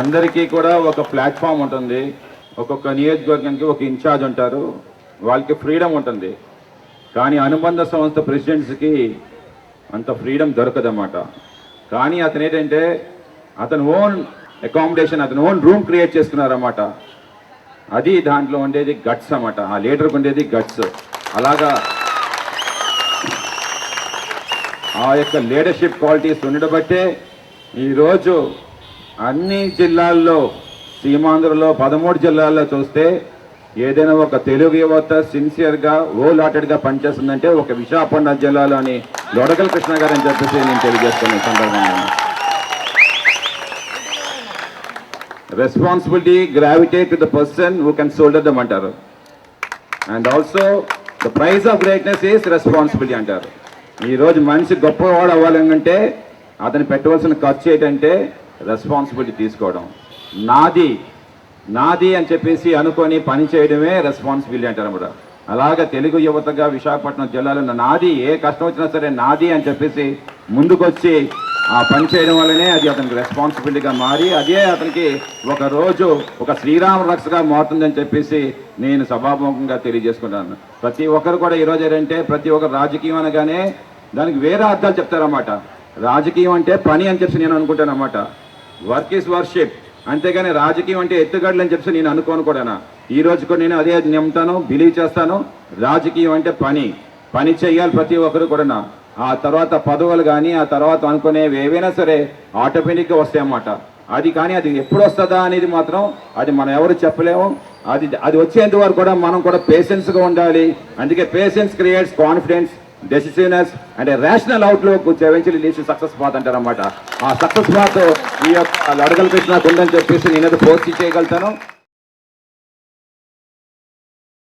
అందరికీ కూడా ఒక ప్లాట్ఫామ్ ఉంటుంది. ఒక్కొక్క నియోజకవర్గానికి ఒక ఇన్ఛార్జ్ ఉంటారు. వాళ్ళకి ఫ్రీడమ్ ఉంటుంది. కానీ అనుబంధ సంస్థ ప్రెసిడెంట్స్కి అంత ఫ్రీడమ్ దొరకదన్నమాట. కానీ అతను ఏంటంటే అతను ఓన్ అకామిడేషన్ అతను ఓన్ రూమ్ క్రియేట్ చేసుకున్నారన్నమాట. అది దాంట్లో ఉండేది గట్స్ అన్నమాట. ఆ లీడర్కి ఉండేది గట్స్ అలాగా ఆ యొక్క లీడర్షిప్ క్వాలిటీస్ ఉండడం బట్టే ఈరోజు అన్ని జిల్లాల్లో సీమాంధ్రలో పదమూడు జిల్లాల్లో చూస్తే ఏదైనా ఒక తెలుగు యువత సిన్సియర్గా ఓలాటెడ్గా పనిచేస్తుందంటే ఒక విశాఖపట్నం జిల్లాలోని లొడగల కృష్ణ గారు అని చెప్పేసి నేను తెలియజేస్తున్నాను సందర్భంగా responsibility gravitate to the person who can shoulder them అంటారు. And also the price of greatness is responsibility అంటారు. ఈరోజు మనిషి గొప్పవాడు అవ్వాలంటే అతను పెట్టవలసిన ఖర్చు ఏంటంటే రెస్పాన్సిబిలిటీ తీసుకోవడం. నాది నాది అని చెప్పేసి అనుకొని పని చేయడమే రెస్పాన్సిబిలిటీ అంటారు అన్నమాట. అలాగే తెలుగు యువతగా విశాఖపట్నం జిల్లాలో ఉన్న నాది ఏ కష్టం వచ్చినా సరే నాది అని చెప్పేసి ముందుకొచ్చి ఆ పని చేయడం వల్లనే అది అతనికి రెస్పాన్సిబిలిటీగా మారి అదే అతనికి ఒక రోజు ఒక శ్రీరామ రక్షగా మారుతుందని చెప్పేసి నేను సభాముఖంగా తెలియజేసుకుంటాను. ప్రతి ఒక్కరు కూడా ఈరోజు ఏంటంటే ప్రతి ఒక్కరు రాజకీయం అనగానే దానికి వేరే అర్థాలు చెప్తారన్నమాట. రాజకీయం అంటే పని అని చెప్పి నేను అనుకుంటాను అన్నమాట వర్క్ ఈస్ వర్షిప్. అంతేగాని రాజకీయం అంటే ఎత్తుగడలు అని చెప్పి నేను అనుకోను కూడా ఈ రోజు కూడా నేను అదే నమ్ముతాను బిలీవ్ చేస్తాను. రాజకీయం అంటే పని. పని చేయాలి ప్రతి ఒక్కరు కూడా ఆ తర్వాత పదవులు కానీ ఆ తర్వాత అనుకునేవి ఏవైనా సరే ఆటోమేటిక్గా వస్తాయి అన్నమాట అది కానీ అది ఎప్పుడు వస్తుందా అనేది మాత్రం అది మనం ఎవరు చెప్పలేము. అది అది వచ్చేంత వరకు కూడా మనం కూడా పేషెన్స్గా ఉండాలి. అందుకే patience creates confidence decisiveness and rational outlook eventually leads success path అంటారు అనమాట ఆ సక్సెస్ పాత్ ఈ యొక్క అడగలు పెట్టినా ఉందని చెప్పేసి నేనైతే పోస్ట్ చేయగలుగుతాను